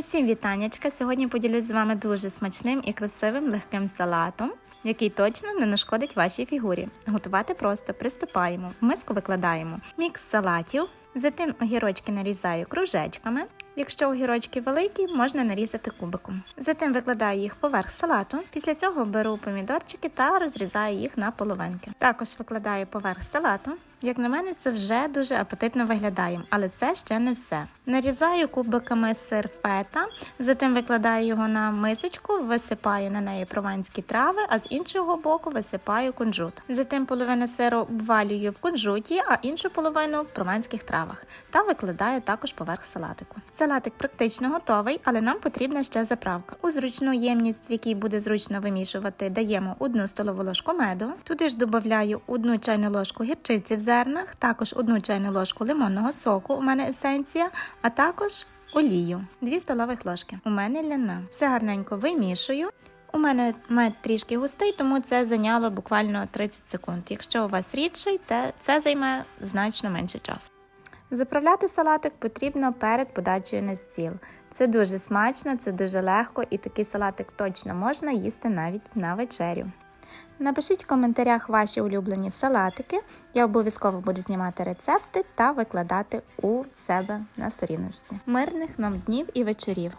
Усім вітаннячка! Сьогодні поділюсь з вами дуже смачним і красивим легким салатом, який точно не нашкодить вашій фігурі. Готувати просто приступаємо. В миску викладаємо мікс салатів. Затим огірочки нарізаю кружечками. Якщо огірочки великі, можна нарізати кубиком. Затим викладаю їх поверх салату. Після цього беру помідорчики та розрізаю їх на половинки. Також викладаю поверх салату. Як на мене, це вже дуже апетитно виглядає, але це ще не все. Нарізаю кубиками сир фета, затим викладаю його на мисочку, висипаю на неї прованські трави, а з іншого боку висипаю кунжут. Затим половину сиру обвалюю в кунжуті, а іншу половину в прованських травах та викладаю також поверх салатику. Салатик практично готовий, але нам потрібна ще заправка. У зручну ємність, в якій буде зручно вимішувати, даємо одну столову ложку меду. Туди ж додаю одну чайну ложку гірчиці в зернах, також одну чайну ложку лимонного соку. У мене есенція, а також олію, 2 столових ложки. У мене ляна. Все гарненько вимішую. У мене мед трішки густий, тому це зайняло буквально 30 секунд. Якщо у вас рідший, то це займе значно менше часу. Заправляти салатик потрібно перед подачею на стіл. Це дуже смачно, це дуже легко і такий салатик точно можна їсти навіть на вечерю. Напишіть в коментарях ваші улюблені салатики. Я обов'язково буду знімати рецепти та викладати у себе на сторіночці. Мирних нам днів і вечорів!